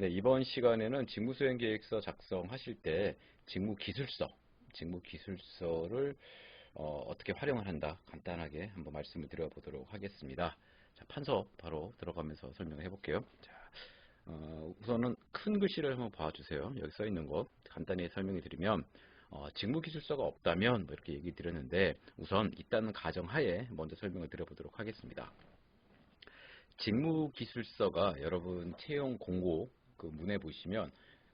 네, 이번 시간에는 직무 수행 계획서 작성하실 때 직무 기술서, 직무 기술서를 어, 떻게 활용을 한다 간단하게 한번 말씀을 드려보도록 하겠습니다. 자, 판서 바로 들어가면서 설명을 해볼게요. 자, 어, 우선은 큰 글씨를 한번 봐주세요. 여기 써 있는 것 간단히 설명해 드리면 어, 직무 기술서가 없다면 뭐 이렇게 얘기 드렸는데 우선 있다는 가정하에 먼저 설명을 드려보도록 하겠습니다. 직무 기술서가 여러분 채용 공고 그 문에 보시면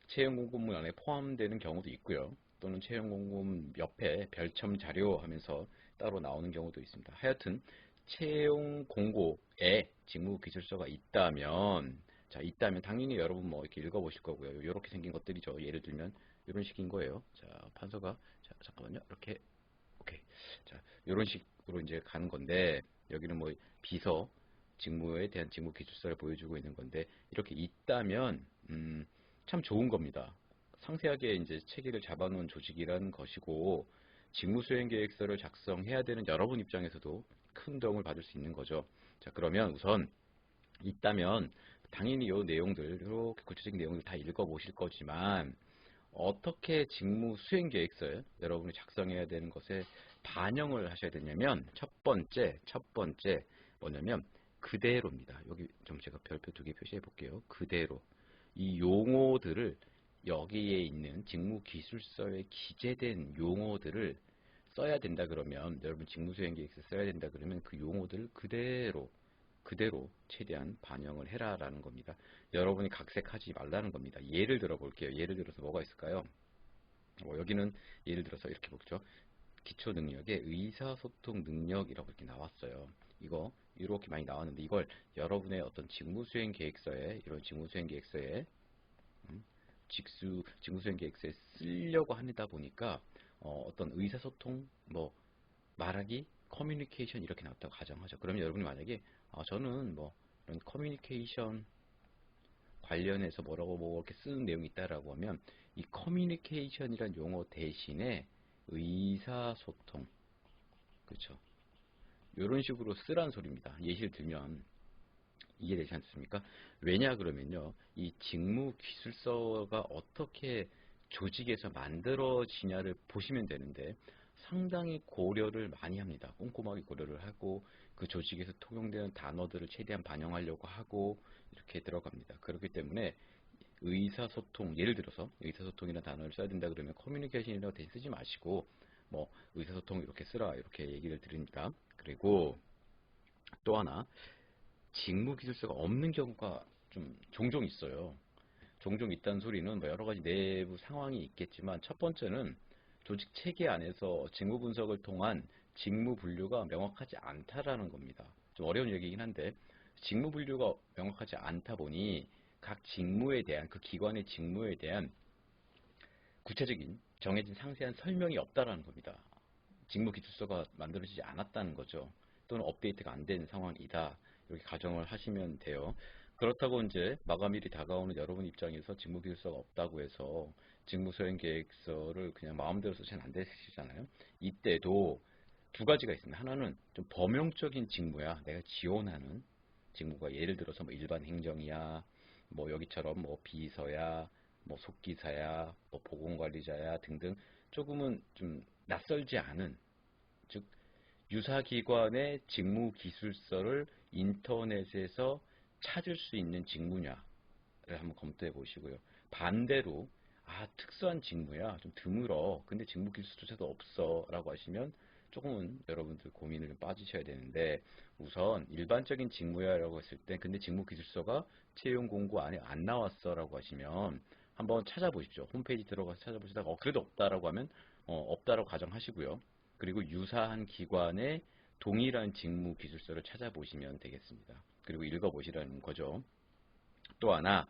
채용 공고문 안에 포함되는 경우도 있고요. 또는 채용 공고문 옆에 별첨 자료 하면서 따로 나오는 경우도 있습니다. 하여튼 채용 공고에 직무 기술서가 있다면 자 있다면 당연히 여러분 뭐 이렇게 읽어보실 거고요. 이렇게 생긴 것들이죠. 예를 들면 이런 식인 거예요. 자 판서가 자 잠깐만요. 이렇게 오케이 자 이런 식으로 이제 가는 건데 여기는 뭐 비서 직무에 대한 직무 기술서를 보여주고 있는 건데 이렇게 있다면 음, 참 좋은 겁니다. 상세하게 이제 체계를 잡아놓은 조직이라는 것이고 직무 수행 계획서를 작성해야 되는 여러분 입장에서도 큰 도움을 받을 수 있는 거죠. 자 그러면 우선 있다면 당연히 이 내용들 이렇게 구체적인 내용을 다 읽어보실 거지만 어떻게 직무 수행 계획서에 여러분이 작성해야 되는 것에 반영을 하셔야 되냐면 첫 번째 첫 번째 뭐냐면 그대로입니다. 여기 좀 제가 별표 두 개 표시해 볼게요. 그대로 이 용어들을 여기에 있는 직무기술서에 기재된 용어들을 써야 된다 그러면 여러분 직무수행계획서 써야 된다 그러면 그 용어들을 그대로 그대로 최대한 반영을 해라라는 겁니다. 여러분이 각색하지 말라는 겁니다. 예를 들어 볼게요. 예를 들어서 뭐가 있을까요? 뭐 여기는 예를 들어서 이렇게 보죠. 기초 능력의 의사소통 능력이라고 이렇게 나왔어요. 이거 이렇게 많이 나왔는데 이걸 여러분의 어떤 직무수행 계획서에 이런 직무수행 계획서에 음, 직수 직무수행 계획서에 쓰려고 하다 보니까 어, 떤 의사소통 뭐 말하기 커뮤니케이션 이렇게 나왔다고 가정하죠. 그러면 여러분이 만약에 아, 저는 뭐 이런 커뮤니케이션 관련해서 뭐라고 뭐 이렇게 쓰는 내용이 있다라고 하면 이 커뮤니케이션이란 용어 대신에 의사소통 그렇죠. 이런 식으로 쓰란 소리입니다. 예시를 들면 이해되지 않습니까? 왜냐 그러면요. 이 직무 기술서가 어떻게 조직에서 만들어지냐를 보시면 되는데 상당히 고려를 많이 합니다. 꼼꼼하게 고려를 하고 그 조직에서 통용되는 단어들을 최대한 반영하려고 하고 이렇게 들어갑니다. 그렇기 때문에 의사소통, 예를 들어서 의사소통이라는 단어를 써야 된다 그러면 커뮤니케이션이라고 쓰지 마시고 뭐 의사소통 이렇게 쓰라 이렇게 얘기를 드립니다. 그리고 또 하나 직무 기술서가 없는 경우가 좀 종종 있어요. 종종 있다는 소리는 뭐 여러 가지 내부 상황이 있겠지만 첫 번째는 조직 체계 안에서 직무 분석을 통한 직무 분류가 명확하지 않다라는 겁니다. 좀 어려운 얘기긴 한데 직무 분류가 명확하지 않다 보니 각 직무에 대한 그 기관의 직무에 대한 구체적인 정해진 상세한 설명이 없다라는 겁니다. 직무 기술서가 만들어지지 않았다는 거죠. 또는 업데이트가 안 된 상황이다. 이렇게 가정을 하시면 돼요. 그렇다고 이제 마감일이 다가오는 여러분 입장에서 직무 기술서가 없다고 해서 직무 수행 계획서를 그냥 마음대로 쓰시면 안 되시잖아요. 이때도 두 가지가 있습니다. 하나는 좀 범용적인 직무야. 내가 지원하는 직무가 예를 들어서 뭐 일반 행정이야, 뭐 여기처럼 뭐 비서야, 뭐 속기사야, 뭐 보건관리자야 등등 조금은 좀 낯설지 않은 즉 유사기관의 직무 기술서를 인터넷에서 찾을 수 있는 직무냐를 한번 검토해 보시고요. 반대로 아 특수한 직무야. 좀 드물어. 근데 직무 기술서도 없어. 라고 하시면 조금은 여러분들 고민을 좀 빠지셔야 되는데 우선 일반적인 직무야 라고 했을 때 근데 직무 기술서가 채용 공고 안에 안 나왔어 라고 하시면 한번 찾아보십시오 홈페이지 들어가서 찾아보시다가 어 그래도 없다라고 하면 어, 없다라고 가정하시고요. 그리고 유사한 기관의 동일한 직무 기술서를 찾아보시면 되겠습니다. 그리고 읽어보시라는 거죠. 또 하나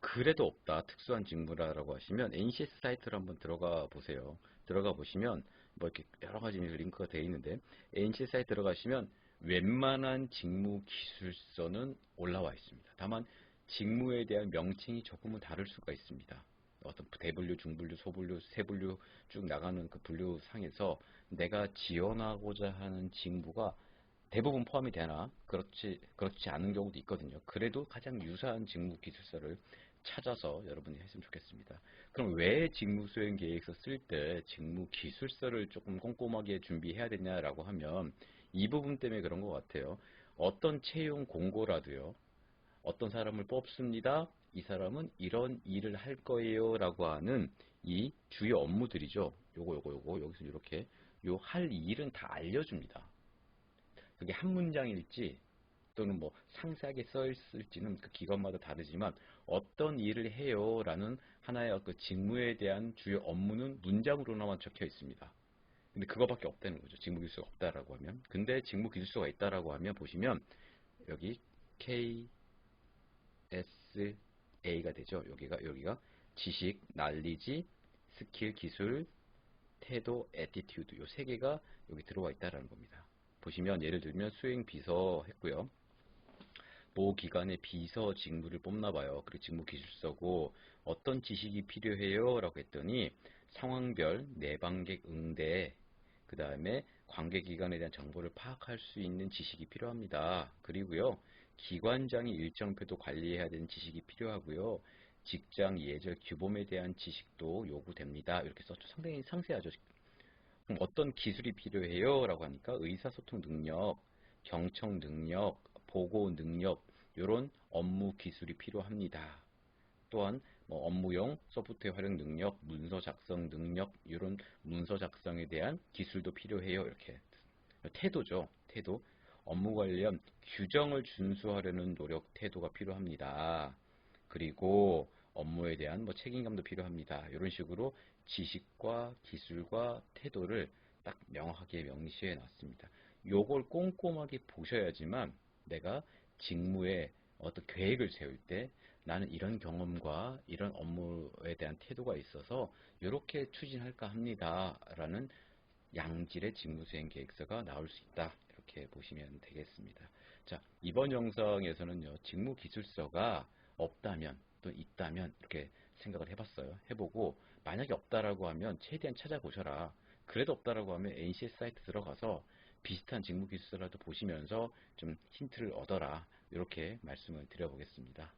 그래도 없다 특수한 직무라고 하시면 NCS 사이트를 한번 들어가 보세요. 들어가 보시면 뭐 이렇게 여러 가지 링크가 되어 있는데 NCS 사이트 들어가시면 웬만한 직무 기술서는 올라와 있습니다. 다만 직무에 대한 명칭이 조금은 다를 수가 있습니다. 어떤 대분류, 중분류, 소분류, 세분류 쭉 나가는 그 분류상에서 내가 지원하고자 하는 직무가 대부분 포함이 되나 그렇지 그렇지 않은 경우도 있거든요. 그래도 가장 유사한 직무 기술서를 찾아서 여러분이 했으면 좋겠습니다. 그럼 왜 직무 수행 계획서 쓸 때 직무 기술서를 조금 꼼꼼하게 준비해야 되냐라고 하면 이 부분 때문에 그런 것 같아요. 어떤 채용 공고라도요. 어떤 사람을 뽑습니다. 이 사람은 이런 일을 할 거예요 라고 하는 이 주요 업무들이죠. 요거 요거 요거 여기서 이렇게 요 할 일은 다 알려줍니다. 그게 한 문장일지 또는 뭐 상세하게 써 있을지는 그 기관마다 다르지만 어떤 일을 해요 라는 하나의 그 직무에 대한 주요 업무는 문장으로나만 적혀 있습니다. 근데 그거밖에 없다는 거죠. 직무 기술서가 없다라고 하면. 근데 직무 기술서가 있다라고 하면 보시면 여기 K S A가 되죠. 여기가 여기가 지식, 날리지, 스킬, 기술, 태도, 에티튜드 요 세 개가 여기 들어와 있다라는 겁니다. 보시면 예를 들면 수행 비서 했고요. 모 기관의 비서 직무를 뽑나 봐요. 그리고 직무 기술서고 어떤 지식이 필요해요? 라고 했더니 상황별 내방객 응대 그 다음에 관계기관에 대한 정보를 파악할 수 있는 지식이 필요합니다. 그리고요. 기관장이 일정 표도 관리해야 되는 지식이 필요하고요. 직장 예절 규범에 대한 지식도 요구됩니다. 이렇게 썼죠. 상당히 상세하죠. 그럼 어떤 기술이 필요해요? 라고 하니까 의사소통 능력, 경청 능력, 보고 능력 이런 업무 기술이 필요합니다. 또한 뭐 업무용 소프트웨어 활용 능력, 문서 작성 능력 이런 문서 작성에 대한 기술도 필요해요. 이렇게 태도죠. 태도. 업무 관련 규정을 준수하려는 노력 태도가 필요합니다. 그리고 업무에 대한 뭐 책임감도 필요합니다. 이런 식으로 지식과 기술과 태도를 딱 명확하게 명시해 놨습니다. 요걸 꼼꼼하게 보셔야지만 내가 직무에 어떤 계획을 세울 때 나는 이런 경험과 이런 업무에 대한 태도가 있어서 이렇게 추진할까 합니다. 라는 양질의 직무수행 계획서가 나올 수 있다. 이렇게 보시면 되겠습니다. 자, 이번 영상에서는요, 직무 기술서가 없다면 또 있다면 이렇게 생각을 해봤어요. 해보고 만약에 없다라고 하면 최대한 찾아보셔라. 그래도 없다라고 하면 NCS 사이트 들어가서 비슷한 직무 기술서라도 보시면서 좀 힌트를 얻어라. 이렇게 말씀을 드려보겠습니다.